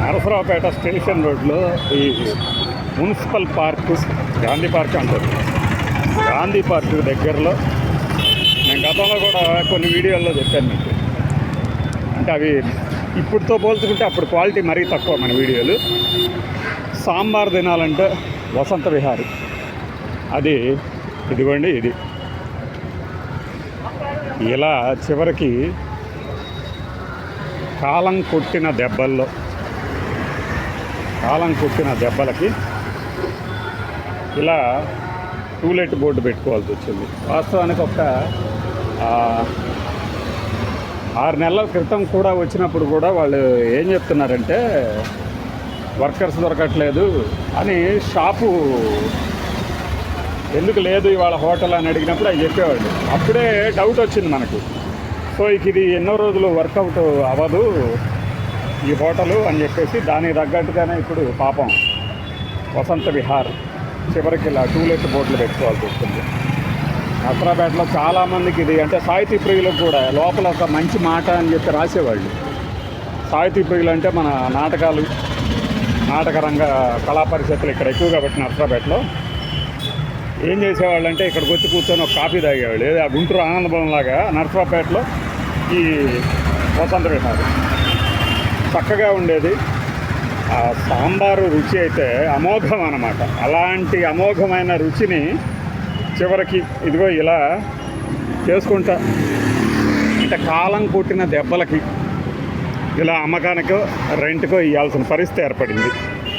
Narasaraopet station రోడ్లో ఈ municipal park Gandhi park అంటారు. గాంధీ పార్క్ దగ్గరలో నేను గతంలో కూడా కొన్ని వీడియోల్లో చెప్పాను మీకు. అంటే అవి ఇప్పుడుతో పోల్చుకుంటే అప్పుడు క్వాలిటీ మరీ తక్కువ మన వీడియోలు. సాంబార్ తినాలంటే వసంత విహారి. అది ఇదిగోండి ఇది. ఇలా చివరికి కాలం కొట్టిన దెబ్బల్లో కాలం కొట్టిన దెబ్బలకి ఇలా టూలెట్ బోర్డు పెట్టుకోవాల్సి వచ్చింది. వాస్తవానికి ఒక ఆరు నెలల క్రితం కూడా వచ్చినప్పుడు కూడా వాళ్ళు ఏం చెప్తున్నారంటే వర్కర్స్ దొరకట్లేదు అని షాపు ఎందుకు లేదు ఇవాళ హోటల్ అని అడిగినప్పుడు అవి చెప్పేవాళ్ళు. అప్పుడే డౌట్ వచ్చింది మనకు. సో ఇక ఇది ఎన్నో రోజులు వర్కౌట్ అవ్వదు. ఈ హోటలు అని చెప్పేసి దానికి తగ్గట్టుగానే ఇప్పుడు పాపం వసంత విహార్ చివరికి ఇలా టూలెట్ బోట్లు పెట్టుకోవాల్సి వస్తుంది. నసరాపేటలో చాలామందికి ఇది అంటే సాహితీ ప్రియులకు కూడా లోపల ఒక మంచి మాట అని చెప్పి రాసేవాళ్ళు. సాహితీ ప్రియులు అంటే మన నాటకాలు నాటక రంగ కళా పరిషత్తులు ఇక్కడ ఎక్కువగా పెట్టిన హసరాపేటలో ఏం చేసేవాళ్ళు అంటే ఇక్కడికి వచ్చి కూర్చొని ఒక కాఫీ తాగేవాళ్ళు. ఏదో ఆ గుంటూరు ఆనందభవన్ లాగా నర్సరాపేటలో ఈ వసంత విహార్. చక్కగా ఉండేది. ఆ సాంబారు రుచి అయితే అమోఘం అన్నమాట. అలాంటి అమోఘమైన రుచిని చివరికి ఇదిగో ఇలా చేసుకుంటా. అంటే కాలం కొట్టిన దెబ్బలకి ఇలా అమ్మకానికో రెంట్కో ఇవ్వాల్సిన పరిస్థితి ఏర్పడింది.